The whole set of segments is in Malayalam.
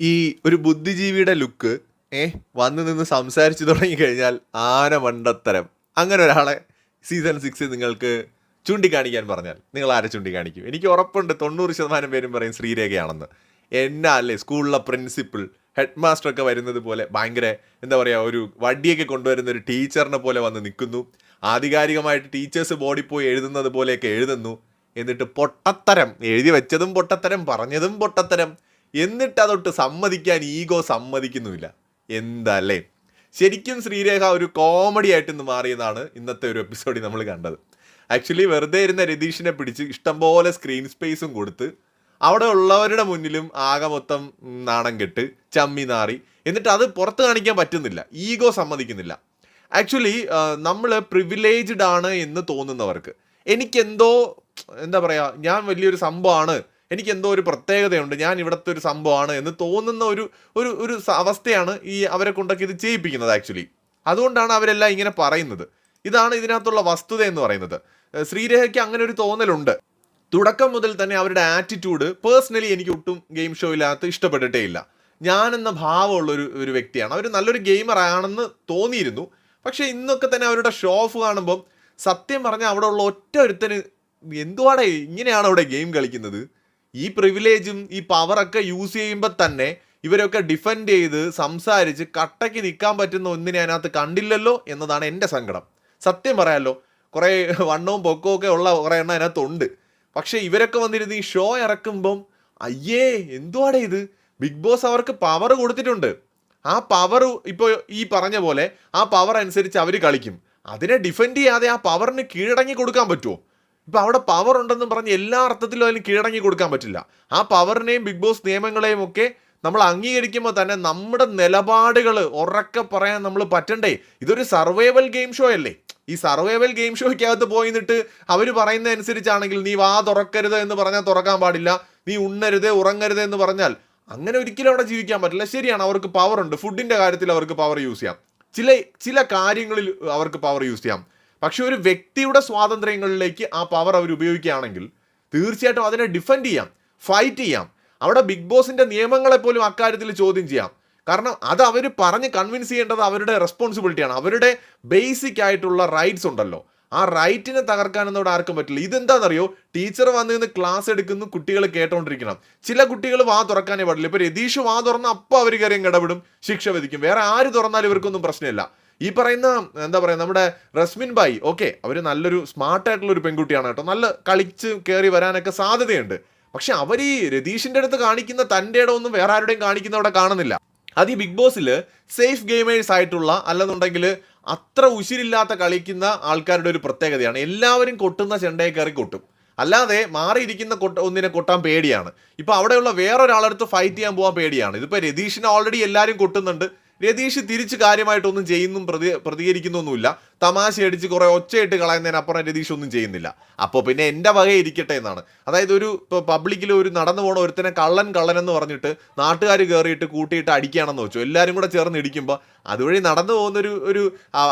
ഈ ഒരു ബുദ്ധിജീവിയുടെ ലുക്ക് ഏ വന്നു നിന്ന് സംസാരിച്ചു തുടങ്ങിക്കഴിഞ്ഞാൽ ആന മണ്ടത്തരം. അങ്ങനെ ഒരാളെ സീസൺ സിക്സ് നിങ്ങൾക്ക് ചൂണ്ടിക്കാണിക്കാൻ പറഞ്ഞാൽ നിങ്ങൾ ആരെ ചൂണ്ടിക്കാണിക്കും? എനിക്ക് ഉറപ്പുണ്ട് തൊണ്ണൂറ് ശതമാനം പേരും പറയും ശ്രീരേഖയാണെന്ന്. എന്നാ അല്ലേ സ്കൂളിലെ പ്രിൻസിപ്പിൾ ഹെഡ് മാസ്റ്റർ ഒക്കെ വരുന്നത് പോലെ ഭയങ്കര എന്താ പറയുക ഒരു വടിയൊക്കെ കൊണ്ടുവരുന്ന ഒരു ടീച്ചറിനെ പോലെ വന്ന് നിൽക്കുന്നു. ആധികാരികമായിട്ട് ടീച്ചേഴ്സ് ബോഡി പോയി എഴുതുന്നത് പോലെയൊക്കെ എഴുതുന്നു. എന്നിട്ട് പൊട്ടത്തരം എഴുതി വെച്ചതും പൊട്ടത്തരം പറഞ്ഞതും പൊട്ടത്തരം. എന്നിട്ട് അതൊട്ട് സമ്മതിക്കാൻ ഈഗോ സമ്മതിക്കുന്നുമില്ല. എന്തല്ലേ? ശരിക്കും ശ്രീരേഖ ഒരു കോമഡി ആയിട്ട് ഇന്ന് മാറിയതാണ് ഇന്നത്തെ ഒരു എപ്പിസോഡിൽ നമ്മൾ കണ്ടത്. ആക്ച്വലി വെറുതെ ഇരുന്ന രതീഷിനെ പിടിച്ച് ഇഷ്ടംപോലെ സ്ക്രീൻ സ്പേസും കൊടുത്ത് അവിടെ ഉള്ളവരുടെ മുന്നിലും ആകെ മൊത്തം നാണം കെട്ട് ചമ്മി നാറി. എന്നിട്ട് അത് പുറത്ത് കാണിക്കാൻ പറ്റുന്നില്ല. ഈഗോ സമ്മതിക്കുന്നില്ല. ആക്ച്വലി നമ്മൾ പ്രിവിലേജ്ഡ് ആണ് എന്ന് തോന്നുന്നവർക്ക്. എനിക്കെന്തോ എന്താ പറയുക ഞാൻ വലിയൊരു സംഭവമാണ് എനിക്ക് എന്തോ ഒരു പ്രത്യേകതയുണ്ട്. ഞാൻ ഇവിടുത്തെ ഒരു സംഭവമാണ് എന്ന് തോന്നുന്ന ഒരു ഒരു ഒരു അവസ്ഥയാണ് ഈ അവരെ കൊണ്ടൊക്കെ ഇത് ചെയ്യിപ്പിക്കുന്നത് ആക്ച്വലി അതുകൊണ്ടാണ് അവരെല്ലാം ഇങ്ങനെ പറയുന്നത്. ഇതാണ് ഇതിനകത്തുള്ള വസ്തുത എന്ന് പറയുന്നത്. ശ്രീരേഖയ്ക്ക് അങ്ങനെ ഒരു തോന്നലുണ്ട്. തുടക്കം മുതൽ തന്നെ അവരുടെ ആറ്റിറ്റ്യൂഡ് പേഴ്സണലി എനിക്ക് ഒട്ടും ഗെയിം ഷോയിലകത്ത് ഇഷ്ടപ്പെട്ടിട്ടേ ഇല്ല. ഞാനെന്ന ഭാവമുള്ള ഒരു വ്യക്തിയാണ്. അവർ നല്ലൊരു ഗെയിമർ ആണെന്ന് തോന്നിയിരുന്നു. പക്ഷേ ഇന്നൊക്കെ തന്നെ അവരുടെ ഷോ ഓഫ് കാണുമ്പം സത്യം പറഞ്ഞാൽ അവിടെ ഉള്ള ഒറ്റ ഒരുത്തന് എന്തുവാടേ ഇങ്ങനെയാണ് അവിടെ ഗെയിം കളിക്കുന്നത്? ഈ പ്രിവിലേജും ഈ പവറൊക്കെ യൂസ് ചെയ്യുമ്പോൾ തന്നെ ഇവരൊക്കെ ഡിഫെൻഡ് ചെയ്ത് സംസാരിച്ച് കട്ടയ്ക്ക് നിൽക്കാൻ പറ്റുന്ന ഒന്നിനെ അതിനകത്ത് കണ്ടില്ലല്ലോ എന്നതാണ് എന്റെ സങ്കടം. സത്യം പറയാമല്ലോ കുറേ വണ്ണവും പൊക്കവും ഒക്കെ ഉള്ള കുറേ എണ്ണം അതിനകത്തുണ്ട്. പക്ഷേ ഇവരൊക്കെ വന്നിരുന്ന് ഈ ഷോ ഇറക്കുമ്പം അയ്യേ എന്തുവാടെ ഇത്? ബിഗ് ബോസ് അവർക്ക് പവർ കൊടുത്തിട്ടുണ്ട്. ആ പവർ ഇപ്പോൾ ഈ പറഞ്ഞ പോലെ ആ പവർ അനുസരിച്ച് അവർ കളിക്കും. അതിനെ ഡിഫെൻഡ് ചെയ്യാതെ ആ പവറിന് കീഴടങ്ങി കൊടുക്കാൻ പറ്റുമോ ഇപ്പൊ അവിടെ പവർ ഉണ്ടെന്നും പറഞ്ഞ് എല്ലാ അർത്ഥത്തിലും അതിന് കീഴടങ്ങി കൊടുക്കാൻ പറ്റില്ല. ആ പവറിനെയും ബിഗ് ബോസ് നിയമങ്ങളെയും ഒക്കെ നമ്മൾ അംഗീകരിക്കുമ്പോൾ തന്നെ നമ്മുടെ നിലപാടുകൾ ഉറക്കെ പറയാൻ നമ്മൾ പറ്റണ്ടേ. ഇതൊരു സർവൈവൽ ഗെയിം ഷോ അല്ലേ? ഈ സർവൈവൽ ഗെയിം ഷോയ്ക്കകത്ത് പോയി നിന്നിട്ട് അവർ പറയുന്ന അനുസരിച്ചാണെങ്കിൽ നീ വാ തുറക്കരുത് എന്ന് പറഞ്ഞാൽ തുറക്കാൻ പാടില്ല. നീ ഉണ്ണരുത് ഉറങ്ങരുത് എന്ന് പറഞ്ഞാൽ അങ്ങനെ ഒരിക്കലും അവിടെ ജീവിക്കാൻ പറ്റില്ല. ശരിയാണ് അവർക്ക് പവർ ഉണ്ട്. ഫുഡിന്റെ കാര്യത്തിൽ അവർക്ക് പവർ യൂസ് ചെയ്യാം. ചില ചില കാര്യങ്ങളിൽ അവർക്ക് പവർ യൂസ് ചെയ്യാം. പക്ഷെ ഒരു വ്യക്തിയുടെ സ്വാതന്ത്ര്യങ്ങളിലേക്ക് ആ പവർ അവർ ഉപയോഗിക്കുകയാണെങ്കിൽ തീർച്ചയായിട്ടും അതിനെ ഡിഫെൻഡ് ചെയ്യാം ഫൈറ്റ് ചെയ്യാം. അവിടെ ബിഗ് ബോസിന്റെ നിയമങ്ങളെ പോലും അക്കാര്യത്തിൽ ചോദ്യം ചെയ്യാം. കാരണം അത് അവർ പറഞ്ഞ് കൺവിൻസ് ചെയ്യേണ്ടത് അവരുടെ റെസ്പോൺസിബിലിറ്റിയാണ് അവരുടെ ബേസിക് ആയിട്ടുള്ള റൈറ്റ്സ് ഉണ്ടല്ലോ. ആ റൈറ്റിനെ തകർക്കാനൊന്നും ഇവിടെ ആർക്കും പറ്റില്ല. ഇതെന്താണെന്നറിയോ ടീച്ചർ വന്ന് നിന്ന് ക്ലാസ് എടുക്കുന്നു കുട്ടികൾ കേട്ടോണ്ടിരിക്കണം. ചില കുട്ടികൾ വാ തുറക്കാനേ പാടില്ല. ഇപ്പൊ രതീഷ് വാ തുറന്ന അപ്പോൾ അവർ കയറി അങ്ങ് ഇടപെടും ശിക്ഷ വിധിക്കും. വേറെ ആര് തുറന്നാലും ഇവർക്കൊന്നും പ്രശ്നമില്ല. ഈ പറയുന്ന എന്താ പറയുക നമ്മുടെ റസ്മിൻ ബായി ഓക്കെ അവർ നല്ലൊരു സ്മാർട്ട് ആയിട്ടുള്ള ഒരു പെൺകുട്ടിയാണ് കേട്ടോ. നല്ല കളിച്ച് കയറി വരാനൊക്കെ സാധ്യതയുണ്ട്. പക്ഷെ അവർ ഈ രതീഷിന്റെ അടുത്ത് കാണിക്കുന്ന തന്റെ ഇടമൊന്നും വേറെ ആരുടെയും കാണിക്കുന്ന അവിടെ കാണുന്നില്ല. അത് ഈ ബിഗ് ബോസിൽ സേഫ് ഗെയിമേഴ്സ് ആയിട്ടുള്ള അല്ലെന്നുണ്ടെങ്കിൽ അത്ര ഉശിരില്ലാത്ത കളിക്കുന്ന ആൾക്കാരുടെ ഒരു പ്രത്യേകതയാണ്. എല്ലാവരും കൊട്ടുന്ന ചെണ്ടയെ കയറി കൊട്ടും. അല്ലാതെ മാറിയിരിക്കുന്ന കൊട്ട ഒന്നിനെ കൊട്ടാൻ പേടിയാണ്. ഇപ്പോൾ അവിടെയുള്ള വേറൊരാളടുത്ത് ഫൈറ്റ് ചെയ്യാൻ പോകാൻ പേടിയാണ്. ഇതിപ്പോൾ രതീഷിനെ ഓൾറെഡി എല്ലാവരും കൊട്ടുന്നുണ്ട്. രതീഷ് തിരിച്ച് കാര്യമായിട്ടൊന്നും ചെയ്യുന്നും പ്രതി പ്രതികരിക്കുന്നൊന്നുമില്ല. തമാശ അടിച്ച് കുറേ ഒച്ചയിട്ട് കളയുന്നതിനപ്പുറം രതീഷ് ഒന്നും ചെയ്യുന്നില്ല. അപ്പോൾ പിന്നെ എന്റെ വക ഇരിക്കട്ടെ എന്നാണ്. അതായത് ഒരു ഇപ്പോൾ പബ്ലിക്കിൽ ഒരു നടന്നു പോണ ഒരുത്തനെ കള്ളൻ കള്ളൻ എന്ന് പറഞ്ഞിട്ട് നാട്ടുകാർ കയറിയിട്ട് കൂട്ടിയിട്ട് അടിക്കുകയാണെന്ന് വെച്ചു. എല്ലാവരും കൂടെ ചേർന്ന് ഇടിക്കുമ്പോൾ അതുവഴി നടന്നു പോകുന്നൊരു ഒരു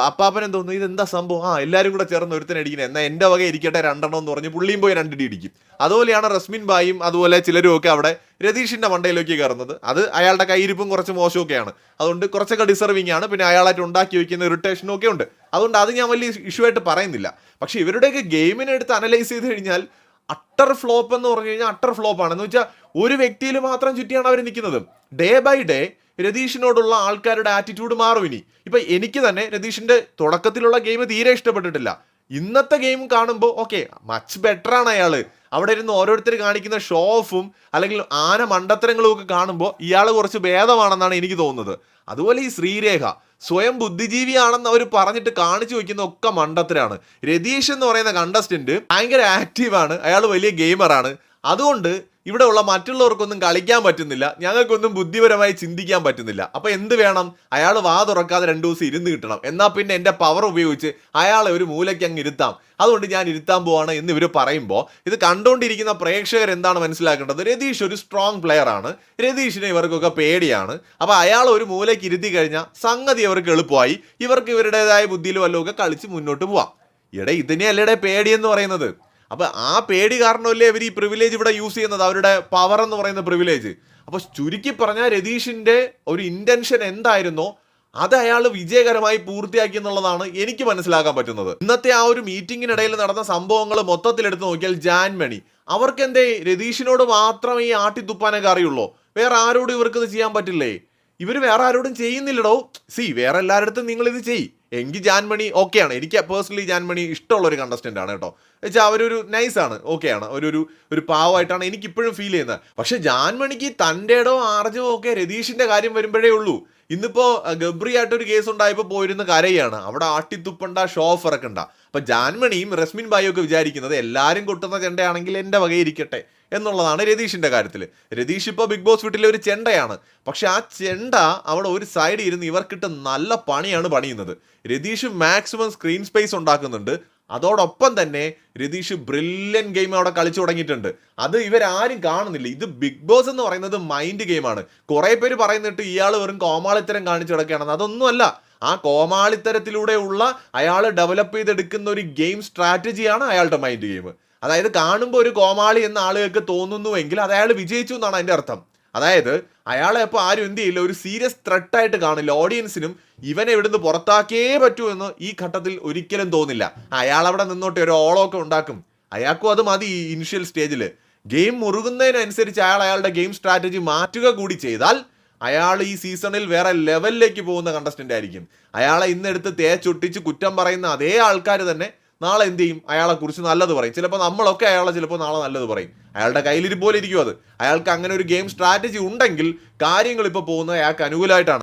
അപ്പാപ്പനെ തോന്നുന്നു ഇതെന്താ സംഭവം? ആ എല്ലാവരും കൂടെ ചേർന്ന് ഒരുത്തനെ അടിക്കുന്നത് എന്നാൽ എന്റെ വക ഇരിക്കട്ടെ രണ്ടെണ്ണം എന്ന് പറഞ്ഞ് പുള്ളിയും പോയി രണ്ടിടി ഇടിക്കും. അതുപോലെയാണ് റസ്മിൻ ബായും അതുപോലെ ചിലരും ഒക്കെ അവിടെ രതീഷിന്റെ മണ്ടയിലേക്ക് കയറുന്നത്. അത് അയാളുടെ കയ്യിരിപ്പും കുറച്ച് മോശമൊക്കെയാണ്. അതുകൊണ്ട് കുറച്ചൊക്കെ ഡിസർവിങ് ആണ് പിന്നെ അയാളായിട്ട് ഉണ്ടാക്കി വയ്ക്കുന്ന ഇറിറ്റേഷനും ഒക്കെ ഉണ്ട്. അതുകൊണ്ട് അത് ഞാൻ വലിയ ഇഷ്യൂ ആയിട്ട് പറയുന്നില്ല. പക്ഷേ ഇവരുടെയൊക്കെ ഗെയിമിനെ എടുത്ത് അനലൈസ് ചെയ്ത് കഴിഞ്ഞാൽ അട്ടർ ഫ്ലോപ്പ് എന്ന് പറഞ്ഞു കഴിഞ്ഞാൽ അട്ടർ ഫ്ലോപ്പ് ആണ്. എന്ന് വെച്ചാൽ ഒരു വ്യക്തിയിൽ മാത്രം ചുറ്റിയാണ് അവർ നിൽക്കുന്നത്. ഡേ ബൈ ഡേ രതീഷിനോടുള്ള ആൾക്കാരുടെ ആറ്റിറ്റ്യൂഡ് മാറും ഇനി. ഇപ്പം എനിക്ക് തന്നെ രതീഷിന്റെ തുടക്കത്തിലുള്ള ഗെയിം തീരെ ഇഷ്ടപ്പെട്ടിട്ടില്ല. ഇന്നത്തെ ഗെയിം കാണുമ്പോൾ ഓക്കെ മച്ച് ബെറ്റർ ആണ് അയാൾ അവിടെ ഇരുന്ന് ഓരോരുത്തർ കാണിക്കുന്ന ഷോ ഓഫും അല്ലെങ്കിൽ ആന മണ്ടത്തരങ്ങളും ഒക്കെ കാണുമ്പോൾ ഇയാൾ കുറച്ച് ഭേദമാണെന്നാണ് എനിക്ക് തോന്നുന്നത്. അതുപോലെ ഈ ശ്രീരേഖ. സ്വയം ബുദ്ധിജീവിയാണെന്ന് അവർ പറഞ്ഞിട്ട് കാണിച്ചു വയ്ക്കുന്ന ഒക്കെ മണ്ടത്തിലാണ് രതീഷ് എന്ന് പറയുന്ന കണ്ടസ്റ്റന്റ് ഭയങ്കര ആക്റ്റീവാണ് അയാൾ വലിയ ഗെയിമറാണ് അതുകൊണ്ട് ഇവിടെ ഉള്ള മറ്റുള്ളവർക്കൊന്നും കളിക്കാൻ പറ്റുന്നില്ല. ഞങ്ങൾക്കൊന്നും ബുദ്ധിപരമായി ചിന്തിക്കാൻ പറ്റുന്നില്ല. അപ്പോൾ എന്ത് വേണം? അയാൾ വാ തുറക്കാതെ രണ്ടു ദിവസം ഇരുന്ന് കിട്ടണം. എന്നാൽ പിന്നെ എന്റെ പവർ ഉപയോഗിച്ച് അയാളെ ഒരു മൂലയ്ക്ക് അങ്ങ് ഇരുത്താം. അതുകൊണ്ട് ഞാൻ ഇരുത്താൻ പോവാണ് എന്ന് ഇവർ പറയുമ്പോൾ ഇത് കണ്ടുകൊണ്ടിരിക്കുന്ന പ്രേക്ഷകർ എന്താണ് മനസ്സിലാക്കേണ്ടത്? രതീഷ് ഒരു സ്ട്രോങ് പ്ലെയർ ആണ്. രതീഷിനെ ഇവർക്കൊക്കെ പേടിയാണ്. അപ്പോൾ അയാൾ ഒരു മൂലയ്ക്ക് ഇരുത്തി കഴിഞ്ഞാൽ സംഗതി ഇവർക്ക് എളുപ്പമായി. ഇവർക്ക് ഇവരുടേതായ ബുദ്ധിയിൽ വല്ലതും ഒക്കെ കളിച്ച് മുന്നോട്ട് പോവാം. ഇവിടെ ഇതിനെയല്ലേ അല്ലടെ പേടിയെന്ന് പറയുന്നത്? അപ്പൊ ആ പേടി കാരണമല്ലേ അവർ ഈ പ്രിവിലേജ് ഇവിടെ യൂസ് ചെയ്യുന്നത്? അവരുടെ പവർ എന്ന് പറയുന്ന പ്രിവിലേജ് അപ്പോൾ ചുരുക്കി പറഞ്ഞാൽ രതീഷിന്റെ ഒരു ഇന്റൻഷൻ എന്തായിരുന്നോ അത് അയാൾ വിജയകരമായി പൂർത്തിയാക്കി എന്നുള്ളതാണ് എനിക്ക് മനസ്സിലാക്കാൻ പറ്റുന്നത്. ഇന്നത്തെ ആ ഒരു മീറ്റിംഗിനിടയിൽ നടന്ന സംഭവങ്ങൾ മൊത്തത്തിൽ എടുത്തു നോക്കിയാൽ ജാൻമണി അവർക്ക് എന്തേ രതീഷിനോട് മാത്രം ഈ ആട്ടിത്തുപ്പാനൊക്കെ അറിയുള്ളൂ. വേറെ ആരോടും ഇവർക്ക് ഇത് ചെയ്യാൻ പറ്റില്ലേ? ഇവർ വേറെ ആരോടും ചെയ്യുന്നില്ലടോ. സി വേറെ എല്ലാവരുടെ നിങ്ങൾ ഇത് ചെയ് എങ്കിൽ ജാൻമണി ഓക്കെയാണ്. എനിക്ക് പേഴ്സണലി ജാൻമണി ഇഷ്ടമുള്ള ഒരു കണ്ടസ്റ്റന്റ് ആണ് കേട്ടോ. വെച്ചാൽ അവരൊരു നൈസാണ് ഓക്കെയാണ്. ഒരു ഒരു പാവമായിട്ടാണ് എനിക്ക് ഇപ്പോഴും ഫീൽ ചെയ്യുന്നത്. പക്ഷെ ജാൻമണിക്ക് തന്റെ ഇടോ ആർജവോ ഒക്കെ രതീഷിന്റെ കാര്യം വരുമ്പോഴേ ഉള്ളൂ. ഇന്നിപ്പോൾ ഗബ്രി ആയിട്ടൊരു കേസ് ഉണ്ടായപ്പോൾ പോയിരുന്ന കരയാണ്. അവിടെ ആട്ടിത്തുപ്പണ്ട ഷോ ഓഫ് ഇറക്കണ്ട. അപ്പൊ ജാൻമണിയും റസ്മിൻ ബായും ഒക്കെ വിചാരിക്കുന്നത് എല്ലാവരും കൊട്ടുന്ന ചെണ്ടയാണെങ്കിൽ എന്റെ വകയിരിക്കട്ടെ എന്നുള്ളതാണ് രതീഷിന്റെ കാര്യത്തിൽ രതീഷ് ഇപ്പോൾ ബിഗ് ബോസ് വീട്ടിലെ ഒരു ചെണ്ടയാണ്. പക്ഷെ ആ ചെണ്ട അവിടെ ഒരു സൈഡിൽ ഇരുന്ന് ഇവർക്കിട്ട് നല്ല പണിയാണ് പണിയുന്നത്. രതീഷ് മാക്സിമം സ്ക്രീൻ സ്പേസ് ഉണ്ടാക്കുന്നുണ്ട്. അതോടൊപ്പം തന്നെ രതീഷ് ബ്രില്യൻ ഗെയിം അവിടെ കളിച്ചു തുടങ്ങിയിട്ടുണ്ട്. അത് ഇവരാരും കാണുന്നില്ല. ഇത് ബിഗ് ബോസ് എന്ന് പറയുന്നത് മൈൻഡ് ഗെയിമാണ് കുറേ പേര് പറയുന്നിട്ട് ഇയാൾ വെറും കോമാളിത്തരം കാണിച്ചു കിടക്കുകയാണെന്ന്. അതൊന്നുമല്ല. ആ കോമാളിത്തരത്തിലൂടെയുള്ള അയാൾ ഡെവലപ്പ് ചെയ്തെടുക്കുന്ന ഒരു ഗെയിം സ്ട്രാറ്റജിയാണ് അയാളുടെ മൈൻഡ് ഗെയിം അതായത് കാണുമ്പോൾ ഒരു കോമാളി എന്ന ആളുകൾക്ക് തോന്നുന്നുവെങ്കിൽ അത് അയാൾ വിജയിച്ചു എന്നാണ് അതിന്റെ അർത്ഥം. അതായത് അയാളെ അപ്പോൾ ആരും എന്ത് ചെയ്യില്ല ഒരു സീരിയസ് ത്രെട്ടായിട്ട് കാണില്ല. ഓഡിയൻസിനും ഇവനെ ഇവിടുന്ന് പുറത്താക്കേ പറ്റൂ എന്ന് ഈ ഘട്ടത്തിൽ ഒരിക്കലും തോന്നില്ല. അയാൾ അവിടെ നിന്നോട്ട് ഒരു ഓളമൊക്കെ ഉണ്ടാക്കും. അയാൾക്കും അത് മതി ഈ ഇനിഷ്യൽ സ്റ്റേജിൽ ഗെയിം മുറുകുന്നതിനനുസരിച്ച് അയാൾ അയാളുടെ ഗെയിം സ്ട്രാറ്റജി മാറ്റുക കൂടി ചെയ്താൽ അയാൾ ഈ സീസണിൽ വേറെ ലെവലിലേക്ക് പോകുന്ന കണ്ടസ്റ്റന്റ് ആയിരിക്കും. അയാളെ ഇന്നെടുത്ത് തേച്ചൊട്ടിച്ച് കുറ്റം പറയുന്ന അതേ ആൾക്കാർ തന്നെ നാളെ എന്ത് ചെയ്യും? അയാളെ കുറിച്ച് നല്ലത് പറയും. ചിലപ്പോൾ നമ്മളൊക്കെ അയാളെ ചിലപ്പോൾ നാളെ നല്ലത് പറയും. അയാളുടെ കയ്യിലിരിപ്പോലെ ഇരിക്കും അത്. അയാൾക്ക് അങ്ങനെ ഒരു ഗെയിം സ്ട്രാറ്റജി ഉണ്ടെങ്കിൽ കാര്യങ്ങൾ ഇപ്പോൾ പോകുന്നത് അയാൾക്ക് അനുകൂലമായിട്ടാണ്.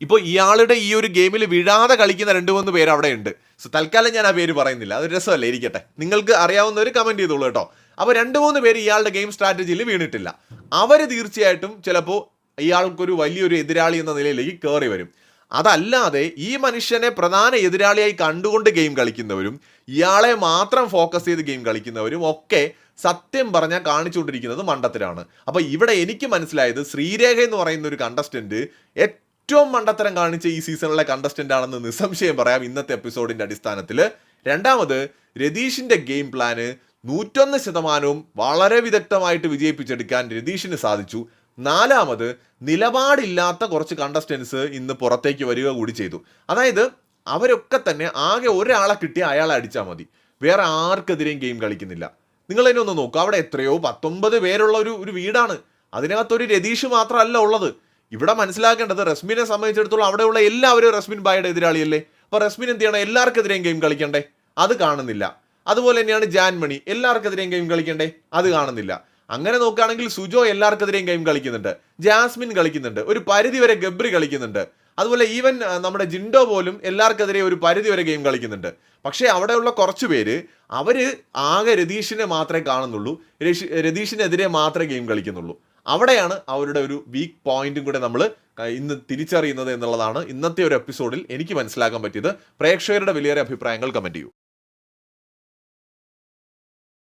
ഇപ്പോൾ ഇയാളുടെ ഈ ഒരു ഗെയിമിൽ വിഴാതെ കളിക്കുന്ന രണ്ട് മൂന്ന് പേര് അവിടെ ഉണ്ട് സോ തൽക്കാലം ഞാൻ ആ പേര് പറയുന്നില്ല. അത് രസമല്ലേ? ഇരിക്കട്ടെ. നിങ്ങൾക്ക് അറിയാവുന്ന ഒരു കമന്റ് ചെയ്തോളൂ കേട്ടോ. അപ്പോൾ രണ്ട് മൂന്ന് പേര് ഇയാളുടെ ഗെയിം സ്ട്രാറ്റജിയിൽ വീണിട്ടില്ല. അവർ തീർച്ചയായിട്ടും ചിലപ്പോൾ ഇയാൾക്കൊരു വലിയൊരു എതിരാളി എന്ന നിലയിലേക്ക് കയറി വരും. അതല്ലാതെ ഈ മനുഷ്യനെ പ്രധാന എതിരാളിയായി കണ്ടുകൊണ്ട് ഗെയിം കളിക്കുന്നവരും ഇയാളെ മാത്രം ഫോക്കസ് ചെയ്ത് ഗെയിം കളിക്കുന്നവരും ഒക്കെ സത്യം പറഞ്ഞാൽ കാണിച്ചുകൊണ്ടിരിക്കുന്നത് മണ്ടത്തരാണ്. അപ്പോൾ ഇവിടെ എനിക്ക് മനസ്സിലായത് ശ്രീരേഖ എന്ന് പറയുന്ന ഒരു കണ്ടസ്റ്റന്റ് ഏറ്റവും മണ്ടത്തരം കാണിച്ച ഈ സീസണിലെ കണ്ടസ്റ്റന്റ് ആണെന്ന് നിസ്സംശയം പറയാം ഇന്നത്തെ എപ്പിസോഡിന്റെ അടിസ്ഥാനത്തിൽ രണ്ടാമത് രതീഷിന്റെ ഗെയിം പ്ലാന് നൂറ്റൊന്ന് ശതമാനവും വളരെ വിദഗ്ധമായിട്ട് വിജയിപ്പിച്ചെടുക്കാൻ രതീഷിന് സാധിച്ചു. നാലാമത് നിലപാടില്ലാത്ത കുറച്ച് കണ്ടസ്റ്റൻസ് ഇന്ന് പുറത്തേക്ക് വരിക കൂടി ചെയ്തു. അതായത് അവരൊക്കെ തന്നെ ആകെ ഒരാളെ കിട്ടിയ അയാളെ അടിച്ചാൽ മതി. വേറെ ആർക്കെതിരെയും ഗെയിം കളിക്കുന്നില്ല. നിങ്ങൾ തന്നെ ഒന്ന് നോക്കുക അവിടെ എത്രയോ പത്തൊമ്പത് പേരുള്ള ഒരു ഒരു വീടാണ്. അതിനകത്തൊരു രതീഷ് മാത്രമല്ല ഉള്ളത്. ഇവിടെ മനസ്സിലാക്കേണ്ടത് റസ്മിനെ സംബന്ധിച്ചിടത്തോളം അവിടെയുള്ള എല്ലാവരും റസ്മിൻ ബായുടെ എതിരാളിയല്ലേ? അപ്പോൾ റസ്മിൻ എന്ത് ചെയ്യണം? എല്ലാവർക്കെതിരെയും ഗെയിം കളിക്കണ്ടേ? അത് കാണുന്നില്ല. അതുപോലെ തന്നെയാണ് ജാൻമണി. എല്ലാവർക്കെതിരെയും ഗെയിം കളിക്കണ്ടേ? അത് കാണുന്നില്ല. അങ്ങനെ നോക്കുകയാണെങ്കിൽ സുജോ എല്ലാവർക്കെതിരെയും ഗെയിം കളിക്കുന്നുണ്ട്. ജാസ്മിൻ കളിക്കുന്നുണ്ട്. ഒരു പരിധി വരെ ഗബ്രി കളിക്കുന്നുണ്ട്. അതുപോലെ ഈവൻ നമ്മുടെ ജിൻഡോ പോലും എല്ലാവർക്കെതിരെ ഒരു പരിധി വരെ ഗെയിം കളിക്കുന്നുണ്ട്. പക്ഷേ അവിടെയുള്ള കുറച്ച് പേര് അവർ ആകെ രതീഷിനെ മാത്രമേ കാണുന്നുള്ളൂ. രഷി- രതീഷിനെതിരെ മാത്രമേ ഗെയിം കളിക്കുന്നുള്ളൂ. അവിടെയാണ് അവരുടെ ഒരു വീക്ക് പോയിന്റും കൂടെ നമ്മൾ ഇന്ന് തിരിച്ചറിയുന്നത് എന്നുള്ളതാണ് ഇന്നത്തെ ഒരു എപ്പിസോഡിൽ എനിക്ക് മനസ്സിലാക്കാൻ പറ്റിയത്. പ്രേക്ഷകരുടെ വിലയേറെ അഭിപ്രായങ്ങൾ കമന്റ് ചെയ്യൂ.